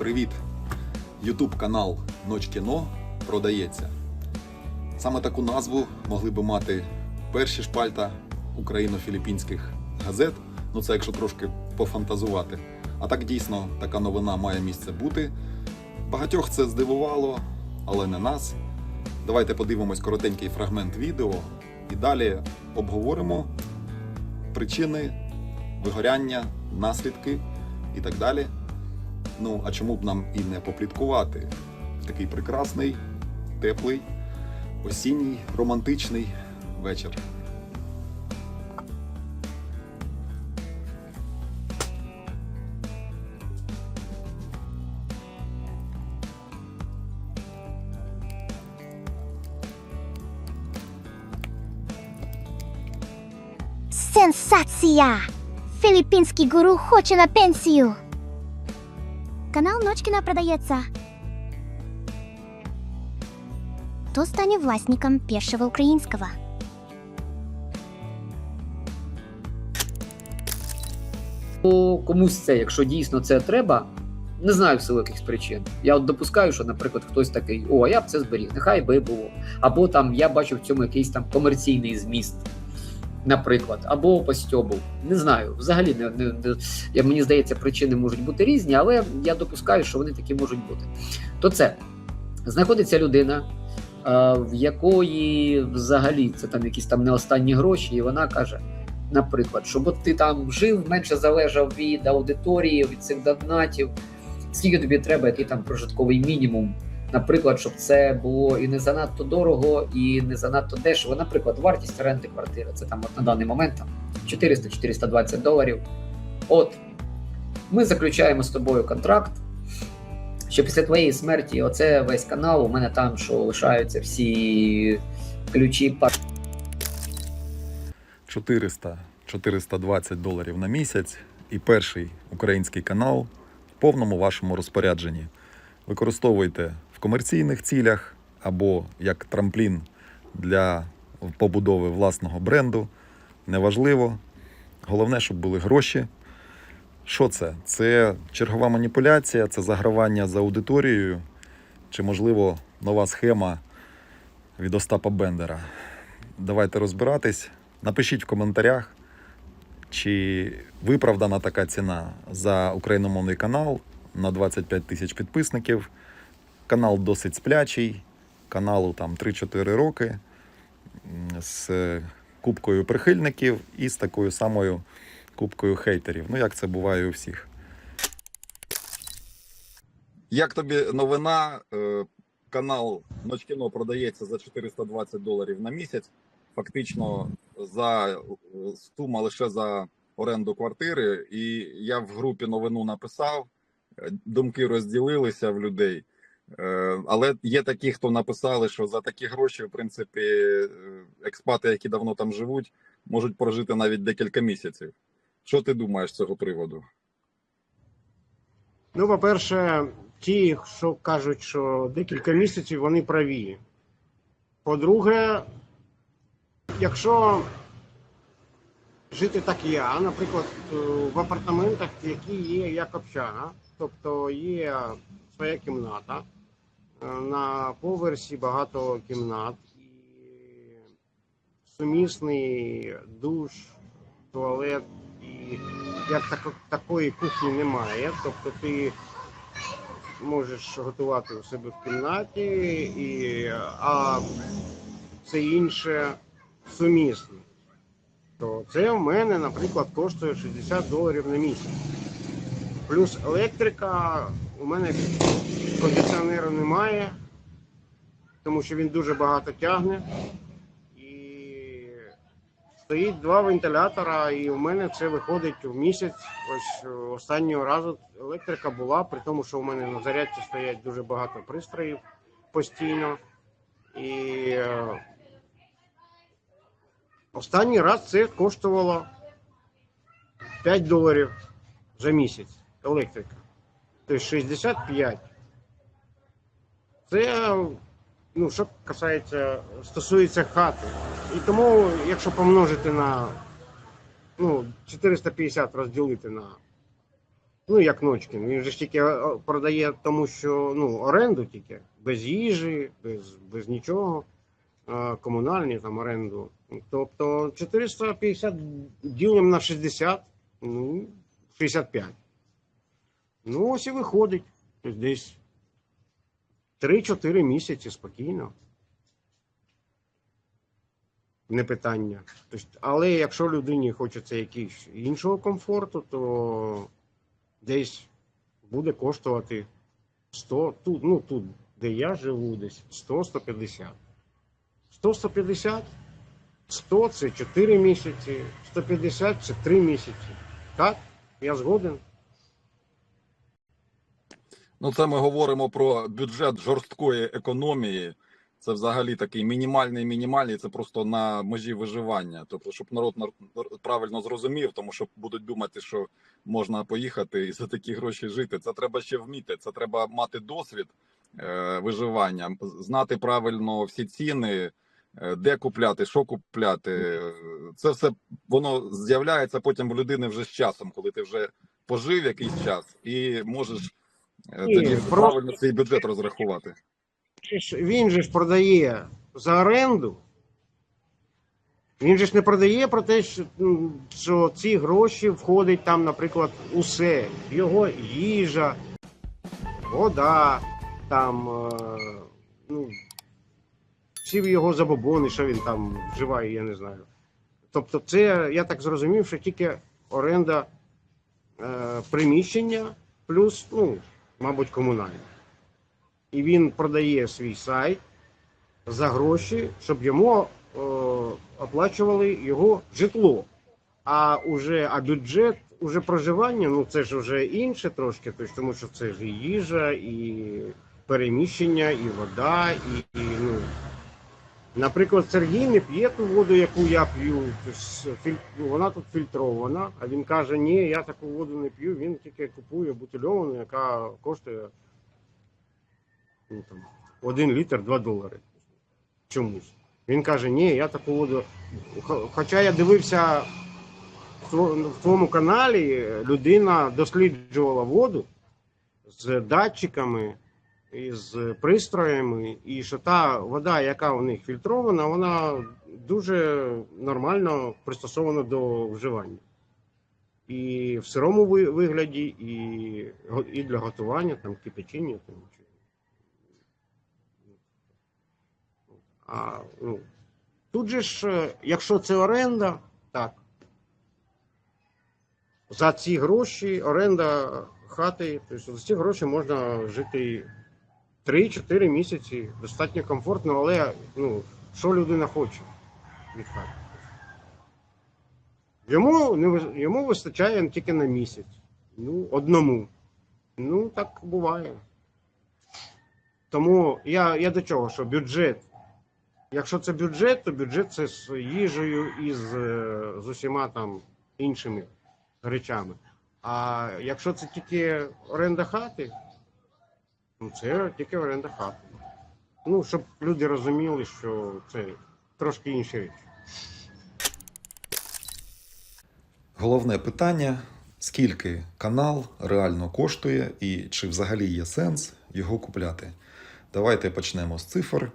Привіт! Ютуб канал Ноч кіно продається. Саме таку назву могли би мати перші шпальта україно-філіппінських газет. Ну це якщо трошки пофантазувати. А так дійсно така новина має місце бути. Багатьох це здивувало, але не нас. Давайте подивимось коротенький фрагмент відео і далі обговоримо причини вигоряння, наслідки і так далі. Ну, а чому б нам і не попліткувати такий прекрасний, теплий, осінній, романтичний вечір. Сенсація! Філіппінський гуру хоче на пенсію. Канал Ночкіна продається. Хто стане власником першого українського? Бо комусь це, якщо дійсно це треба, не знаю в силу якихось причин. Я от допускаю, що, наприклад, хтось такий, о, я б це зберіг, нехай би було. Або там я бачу в цьому якийсь там комерційний зміст, наприклад, або постьобу. Не знаю. Взагалі не, не, не мені здається, причини можуть бути різні, але я допускаю, що вони такі можуть бути. То це знаходиться людина. е, В якої взагалі це там якісь там не останні гроші, і вона каже: наприклад, щоб от ти там жив, менше залежав від аудиторії, від цих донатів. Скільки тобі треба, який там прожитковий мінімум? Наприклад, щоб це було і не занадто дорого, і не занадто дешево. Наприклад, вартість оренди квартири це там от на даний момент 400-420 доларів. От ми заключаємо з тобою контракт. Що після твоєї смерті, оце весь канал, у мене там, що лишаються всі ключі, 400-420 доларів на місяць і перший український канал в повному вашому розпорядженні. Використовуйте комерційних цілях або як трамплін для побудови власного бренду. Неважливо. Головне, щоб були гроші. Що це? Це чергова маніпуляція, це загравання за аудиторією, чи, можливо, нова схема від Остапа Бендера. Давайте розбиратись. Напишіть в коментарях, чи виправдана така ціна за україномовний канал на 25 тисяч підписників. Канал досить сплячий, каналу там 3-4 роки з кубкою прихильників і з такою самою кубкою хейтерів. Ну, як це буває у всіх. Як тобі новина? Е, Канал Ночкіно продається за 420 доларів на місяць. Фактично за сума лише за оренду квартири. І я в групі новину написав. е, Думки розділилися в людей. Е, Але є такі, хто написали, що за такі гроші, в принципі, е, експати, які давно там живуть, можуть прожити навіть декілька місяців. Що ти думаєш з цього приводу? Ну, по-перше, ті, що кажуть, що декілька місяців вони праві. По-друге, якщо жити так я, наприклад, е, в апартаментах, які є як общага, тобто є своя кімната, на поверсі багато кімнат і сумісний душ, туалет і як тако- такої кухні немає. Тобто ти можеш готувати у себе в кімнаті, і, а все інше сумісне. То це в мене, наприклад, коштує 60 доларів на місяць. Плюс електрика, у мене кондиціонера немає, тому що він дуже багато тягне. І стоїть два вентилятора, і у мене це виходить в місяць. Ось останнього разу електрика була, при тому, що у мене на зарядці стоять дуже багато пристроїв постійно. І е, останній раз це коштувало 5 доларів за місяць електрика. Тобто 65. Це ну, що касається, стосується хати. І тому, якщо помножити на ну, 450 розділити на Ну, як Ночкін. Він же ж тільки е, продає тому, що ну, оренду тільки, без їжі, без, без нічого. е, Комунальні там оренду. Тобто 450 ділимо на 60, ну, 65. Ну, ось і виходить. Тобто Десь 3-4 місяці спокійно. Не питання. Тобто, але якщо людині хочеться якогось іншого комфорту, то десь буде коштувати 100, тут, ну тут, де я живу, десь 100-150. 100-150, 100 це 4 місяці, 150 це 3 місяці. Так, я згоден. Ну, це ми говоримо про бюджет жорсткої економії. Це взагалі такий мінімальний мінімальний, це просто на межі виживання. Тобто, щоб народ нар- правильно зрозумів, тому що будуть думати, що можна поїхати і за такі гроші жити. Це треба ще вміти. Це треба мати досвід е, виживання, знати правильно всі ціни, е, де купляти, що купляти. Це все воно з'являється потім в людини вже з часом, коли ти вже пожив якийсь час і можеш тоді правильно свій бюджет розрахувати. Він же ж продає за оренду. Він же ж не продає про те, що, що ці гроші входить там, наприклад, усе. Його їжа, вода, там, е, ну, всі його забобони, що він там вживає, я не знаю. Тобто, це, я так зрозумів, що тільки оренда е, приміщення плюс, ну, мабуть, комунальне і він продає свій сайт за гроші, щоб йому е, оплачували його житло. А уже а бюджет уже проживання, ну це ж вже інше трошки, тому що це ж і їжа, і переміщення, і вода, і, і. Наприклад, Сергій не п'є ту воду, яку я п'ю. ну, Вона тут фільтрована, а він каже, ні, я таку воду не п'ю, він тільки купує бутильовану, яка коштує ну, там, один літр 2 долари. Чомусь. Він каже, ні, я таку воду. Хоча я дивився в твоєму каналі, людина досліджувала воду з датчиками і з пристроями, і що та вода, яка у них фільтрована, вона дуже нормально пристосована до вживання. І в сирому вигляді, і, і для готування, там кипячення. Там, А, ну, тут же ж, е, якщо це оренда, так. За ці гроші оренда хати, тобто за ці гроші можна жити 3-4 місяці, достатньо комфортно, але ну, що людина хоче від хати. Йому, йому вистачає тільки на місяць. Ну, одному. Ну, так буває. Тому я, я до чого, що бюджет Якщо це бюджет, то бюджет це з їжею і з, е, з усіма там іншими речами. А якщо це тільки оренда хати, ну це тільки оренда хати. Ну, щоб люди розуміли, що це трошки інші речі. Головне питання: скільки канал реально коштує і чи взагалі є сенс його купляти? Давайте почнемо з цифр.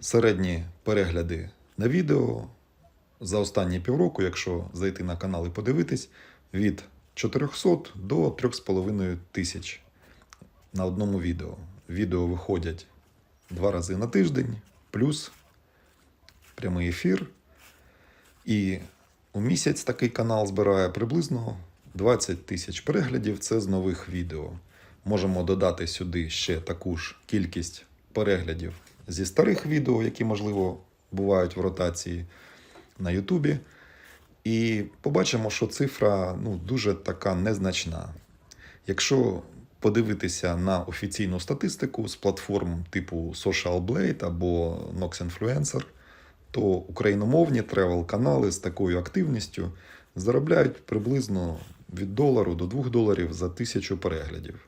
Середні перегляди на відео за останні півроку, якщо зайти на канал і подивитись, від 400 до 3,5 тисяч на одному відео. Відео виходять два рази на тиждень, плюс прямий ефір. І у місяць такий канал збирає приблизно 20 тисяч переглядів. Це з нових відео. Можемо додати сюди ще таку ж кількість переглядів зі старих відео, які, можливо, бувають в ротації на Ютубі. І побачимо, що цифра ну, дуже така незначна. Якщо подивитися на офіційну статистику з платформ типу Social Blade або Nox Influencer, то україномовні тревел-канали з такою активністю заробляють приблизно від долару до 2 доларів за тисячу переглядів.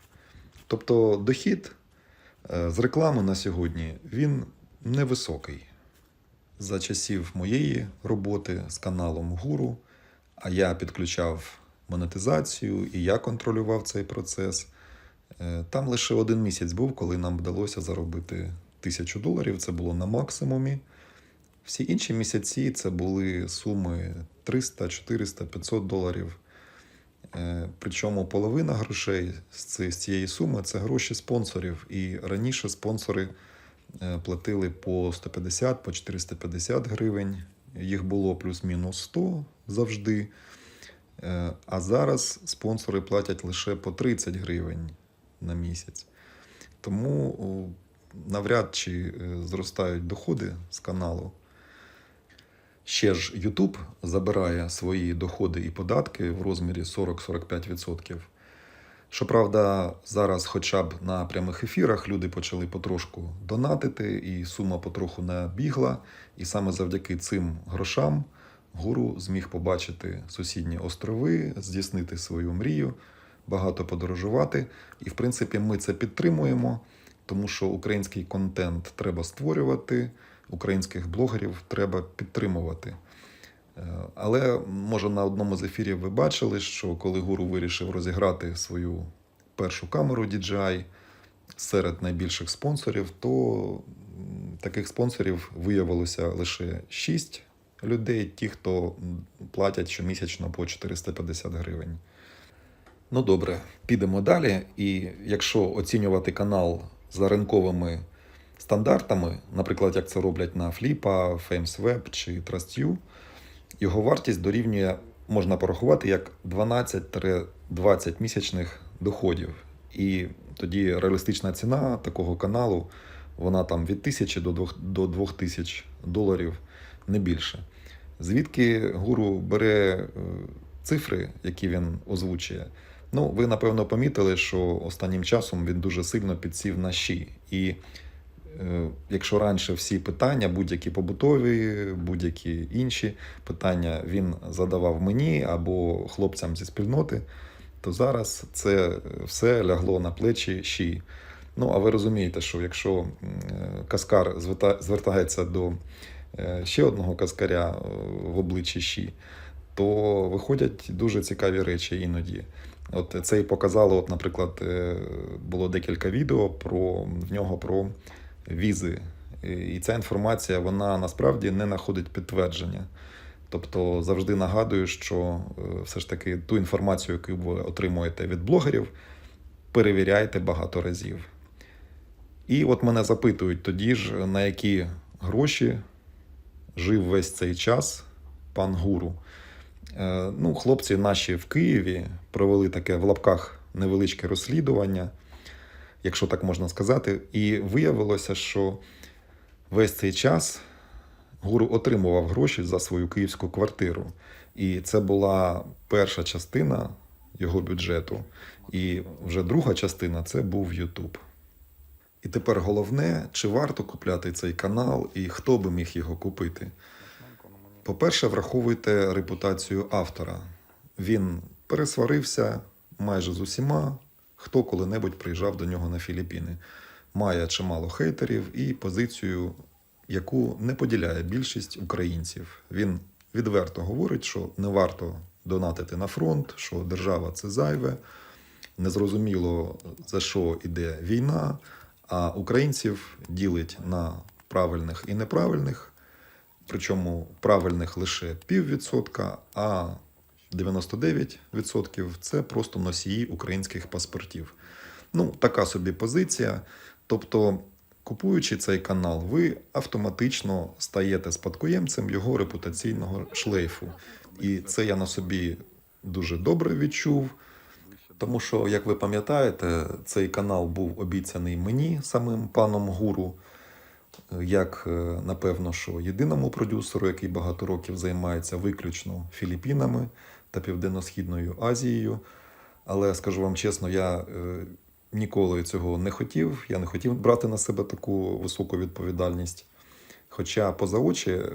Тобто дохід е, з реклами на сьогодні він невисокий. За часів моєї роботи з каналом Гуру, а я підключав монетизацію, і я контролював цей процес. Е, Там лише один місяць був, коли нам вдалося заробити тисячу доларів. Це було на максимумі. Всі інші місяці це були суми 300, 400, 500 доларів. Е, Причому половина грошей з цієї суми це гроші спонсорів. І раніше спонсори е, платили по 150, по 450 гривень. Їх було плюс-мінус 100 завжди. А зараз спонсори платять лише по 30 гривень на місяць. Тому навряд чи е, зростають доходи з каналу. Ще ж YouTube забирає свої доходи і податки в розмірі 40-45%. Щоправда, зараз, хоча б на прямих ефірах, люди почали потрошку донатити, і сума потроху набігла. І саме завдяки цим грошам гуру зміг побачити сусідні острови, здійснити свою мрію, багато подорожувати. І, в принципі, ми це підтримуємо, тому що український контент треба створювати, українських блогерів треба підтримувати. Е, Але може на одному з ефірів ви бачили, що коли гуру вирішив розіграти свою першу камеру DJI серед найбільших спонсорів, то таких спонсорів виявилося лише 6 людей, ті, хто платять щомісячно по 450 гривень. Ну добре, підемо далі. І якщо оцінювати канал за ринковими стандартами, наприклад, як це роблять на Фліпа, FamesWeb чи TrustU, його вартість дорівнює, можна порахувати, як 12-20 місячних доходів. І тоді реалістична ціна такого каналу, вона там від 1000 до 2 до 2000 доларів, не більше. Звідки гуру бере е, цифри, які він озвучує? Ну, ви напевно помітили, що останнім часом він дуже сильно підсів на щі. І е, якщо раніше всі питання, будь-які побутові, будь-які інші питання він задавав мені або хлопцям зі спільноти, то зараз це все лягло на плечі щі. Ну, а ви розумієте, що якщо каскар зверта- звертається до е, ще одного каскаря е, в обличчі щі, то виходять дуже цікаві речі іноді. От це і показало, от, наприклад, е, було декілька відео про в нього про візи. І- ця інформація вона насправді не знаходить підтвердження. Тобто завжди нагадую, що е, все ж таки ту інформацію, яку ви отримуєте від блогерів, перевіряйте багато разів. І от мене запитують тоді ж, на які гроші жив весь цей час пан Гуру. Е, Ну, хлопці наші в Києві провели таке в лапках невеличке розслідування, якщо так можна сказати, і виявилося, що весь цей час гуру отримував гроші за свою київську квартиру. І це була перша частина його бюджету. І вже друга частина це був YouTube. І тепер головне, чи варто купляти цей канал і хто би міг його купити. По-перше, враховуйте репутацію автора. Він пересварився майже з усіма, хто коли-небудь приїжджав до нього на Філіппіни. Має чимало хейтерів і позицію, яку не поділяє більшість українців. Він відверто говорить, що не варто донатити на фронт, що держава це зайве, незрозуміло за що йде війна, а українців ділить на правильних і неправильних причому правильних лише піввідсотка, а 99% це просто носії українських паспортів. Ну, така собі позиція. Тобто, купуючи цей канал, ви автоматично стаєте спадкоємцем його репутаційного шлейфу. І це я на собі дуже добре відчув. Тому що, як ви пам'ятаєте, цей канал був обіцяний мені самим паном Гуру як е, напевно, що єдиному продюсеру, який багато років займається виключно Філіппінами та Південно-Східною Азією. Але скажу вам чесно, я е, ніколи цього не хотів. Я не хотів брати на себе таку високу відповідальність. Хоча поза очі е,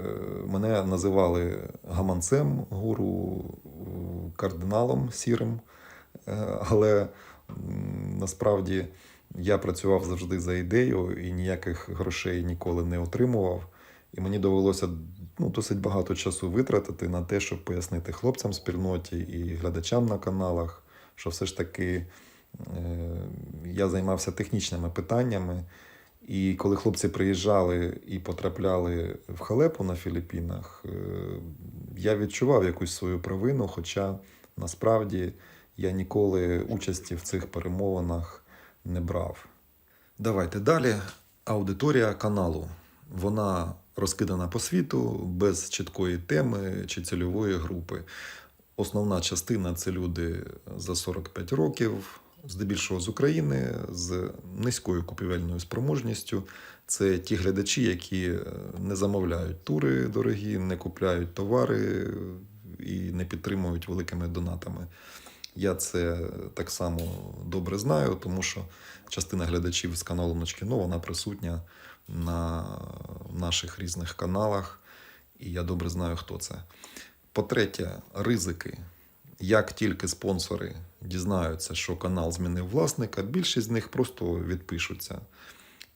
мене називали гаманцем гуру, кардиналом сірим. Але насправді я працював завжди за ідею і ніяких грошей ніколи не отримував. І мені довелося ну, досить багато часу витратити на те, щоб пояснити хлопцям спільноті і глядачам на каналах, що все ж таки е, я займався технічними питаннями. І коли хлопці приїжджали і потрапляли в халепу на Філіппінах, е, я відчував якусь свою провину, хоча насправді я ніколи участі в цих перемовинах не брав. Давайте далі. Аудиторія каналу. Вона розкидана по світу без чіткої теми чи цільової групи. Основна частина це люди за 45 років, здебільшого з України, з низькою купівельною спроможністю. Це ті глядачі, які е, не замовляють тури дорогі, не купляють товари і не підтримують великими донатами. Я це так само добре знаю, тому що частина глядачів з каналу Ночкіно вона присутня на наших різних каналах, і я добре знаю, хто це. По-третє, ризики. Як тільки спонсори дізнаються, що канал змінив власника, більшість з них просто відпишуться.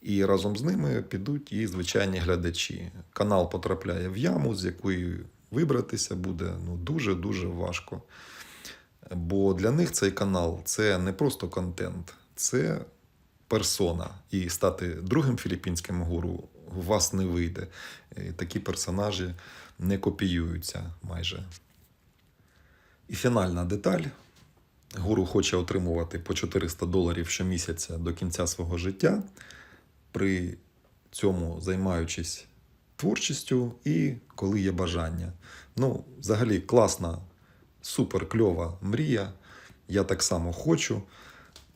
І разом з ними підуть і звичайні глядачі. Канал потрапляє в яму, з якої вибратися буде ну, дуже-дуже важко. Бо для них цей канал це не просто контент, це персона. І стати другим філіппінським гуру у вас не вийде. І Такі персонажі не копіюються майже. І фінальна деталь. Гуру хоче отримувати по 400 доларів щомісяця до кінця свого життя, при цьому займаючись творчістю і коли є бажання. Ну, взагалі, класна, супер кльова мрія. Я так само хочу.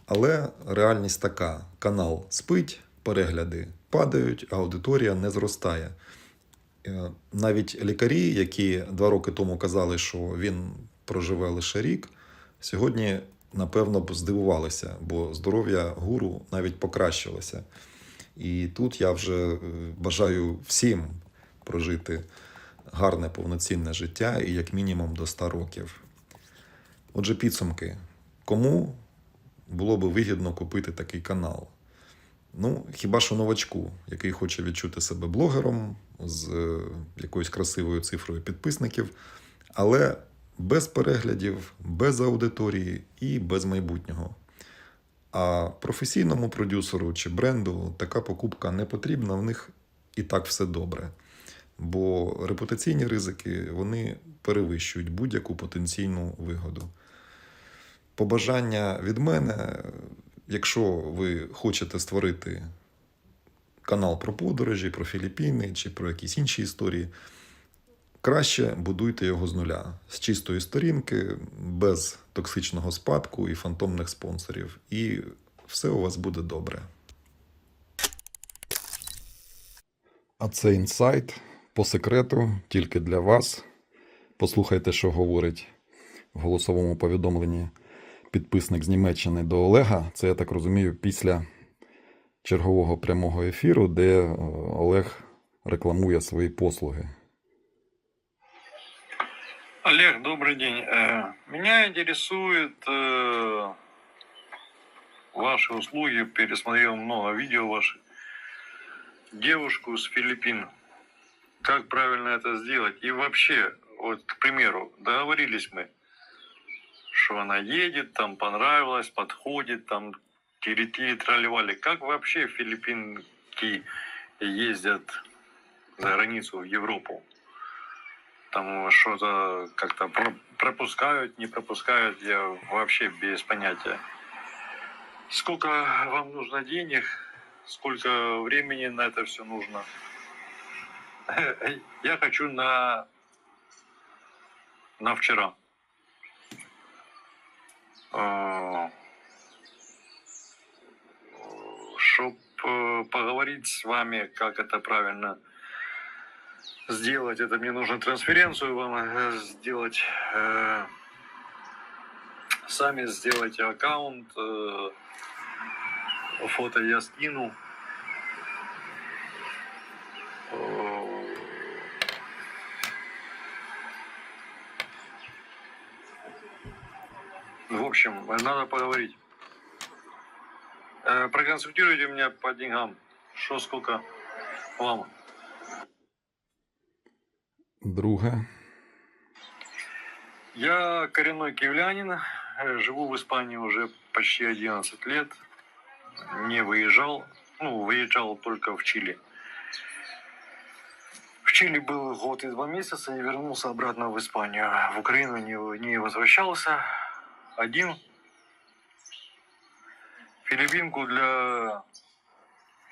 Але реальність така: канал спить, перегляди падають, а аудиторія не зростає. Е, Навіть лікарі, які два роки тому казали, що він проживе лише рік, сьогодні, напевно, б здивувалися, бо здоров'я гуру навіть покращилося. І тут я вже е, бажаю всім прожити гарне повноцінне життя і як мінімум до 100 років. Отже, підсумки. Кому було би вигідно купити такий канал? Ну, хіба що новачку, який хоче відчути себе блогером з е, якоюсь красивою цифрою підписників, але без переглядів, без аудиторії і без майбутнього. А професійному продюсеру чи бренду така покупка не потрібна, в них і так все добре. Бо репутаційні ризики вони перевищують будь-яку потенційну вигоду. Побажання від мене, якщо ви хочете створити канал про подорожі, про Філіппіни чи про якісь інші історії, краще будуйте його з нуля, з чистої сторінки, без токсичного спадку і фантомних спонсорів. І все у вас буде добре. А це інсайт по секрету тільки для вас. Послухайте, що говорить в голосовому повідомленні підписник з Німеччини до Олега. Це я так розумію, після чергового прямого ефіру, де е, Олег рекламує свої послуги. Олег, добрый день. Э, Меня интересует э, ваши услуги. Пересмотрел много видео ваших. Девушку с Филиппин. Как правильно это сделать? И вообще, вот, к примеру, договорились мы, что она едет, там понравилось, подходит, там тири-тири тролливали. Как вообще филиппинки ездят за границу в Европу? там что-то как-то про- пропускают, не пропускают, я вообще без понятия. Сколько вам нужно денег, сколько времени на это все нужно? Я хочу на на вчера. Чтобы поговорить с вами, как это правильно сделать это мне нужно трансференцию вам э, сделать э, сами сделайте аккаунт э, фото я скину в общем надо поговорить Э, проконсультируйте меня по деньгам что сколько вам Друге. Я коренной киевлянин, э, живу в Испании уже почти 11 лет, не выезжал, ну, выезжал только в Чили. В Чили был год и два месяца и вернулся обратно в Испанию. В Украину не, не возвращался один. Филиппинку для,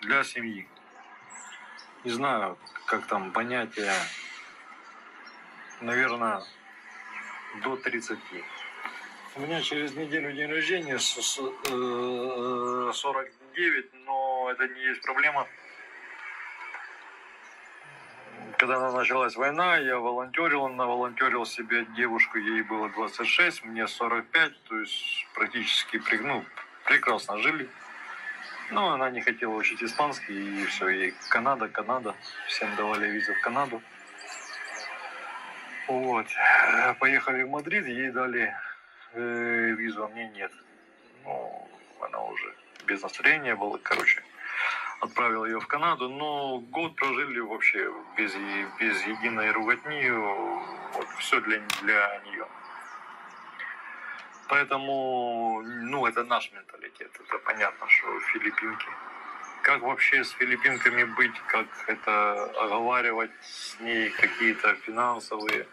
для семьи. Не знаю, как там понятие, наверное, до 30. У меня через неделю день рождения, с- с- э, 49, но это не есть проблема. Когда началась война, я волонтерил, наволонтерил себе девушку, ей было 26, мне 45, то есть практически ну, прекрасно жили. Но она не хотела учить испанский, и все, и Канада, Канада, всем давали визу в Канаду. Вот. Поехали в Мадрид, ей дали э, визу, а мне нет. Ну, она уже без настроения была, короче. Отправил ее в Канаду, но год прожили вообще без, без единой руготни. Вот, все для, для нее. Поэтому, ну, это наш менталитет. Это понятно, что филиппинки. Как вообще с филиппинками быть, как это оговаривать с ней какие-то финансовые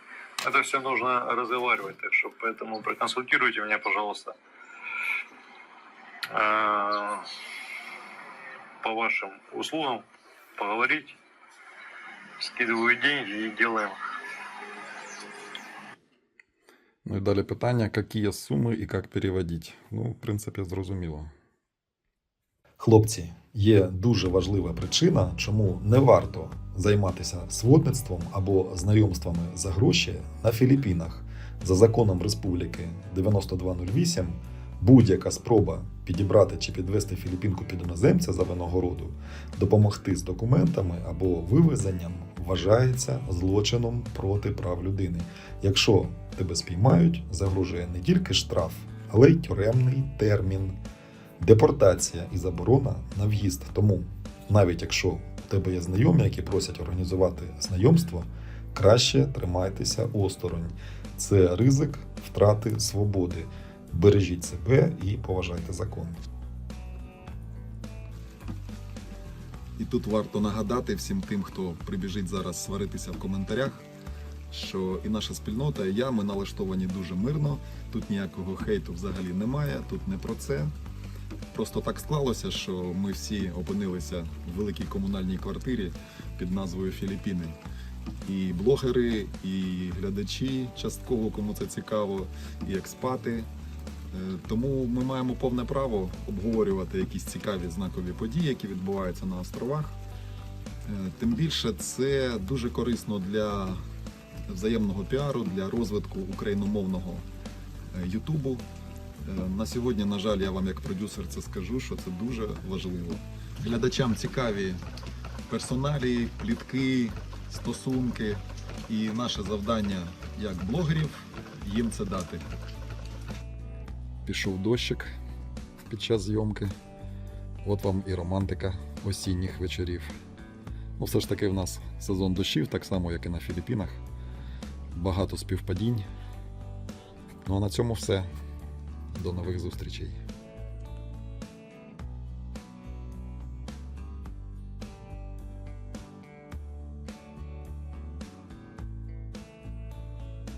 это все нужно разговаривать, так что поэтому проконсультируйте меня, пожалуйста, Э, по вашим услугам, поговорить, скидываю деньги и делаем. Ну і далі питання, які суми і як переводити. Ну, в принципі, зрозуміло. Хлопці, є дуже важлива причина, чому не варто займатися сводництвом або знайомствами за гроші на Філіппінах. За законом Республіки 9208 будь-яка спроба підібрати чи підвести Філіппінку під іноземця за винагороду, допомогти з документами або вивезенням вважається злочином проти прав людини. Якщо тебе спіймають, загрожує не тільки штраф, але й тюремний термін, депортація і заборона на в'їзд. Тому, навіть якщо у тебе є знайомі, які просять організувати знайомство, краще тримайтеся осторонь. Це ризик втрати свободи. Бережіть себе і поважайте закон. І тут варто нагадати всім тим, хто прибіжить зараз сваритися в коментарях, що і наша спільнота, і я ми налаштовані дуже мирно. Тут ніякого хейту взагалі немає. Тут не про це. Просто так склалося, що ми всі опинилися в великій комунальній квартирі під назвою Філіппіни. І блогери, і глядачі, частково кому це цікаво, і експати. Е, Тому ми маємо повне право обговорювати якісь цікаві знакові події, які відбуваються на островах. Е, Тим більше це дуже корисно для взаємного піару, для розвитку україномовного е, Ютубу. На сьогодні, на жаль, я вам як продюсер це скажу, що це дуже важливо. Глядачам цікаві персоналії, плітки, стосунки. І наше завдання як блогерів їм це дати. Пішов дощик під час зйомки. От вам і романтика осінніх вечорів. Ну, все ж таки в нас сезон дощів, так само, як і на Філіппінах. Багато співпадінь. Ну а на цьому все. До нових зустрічей.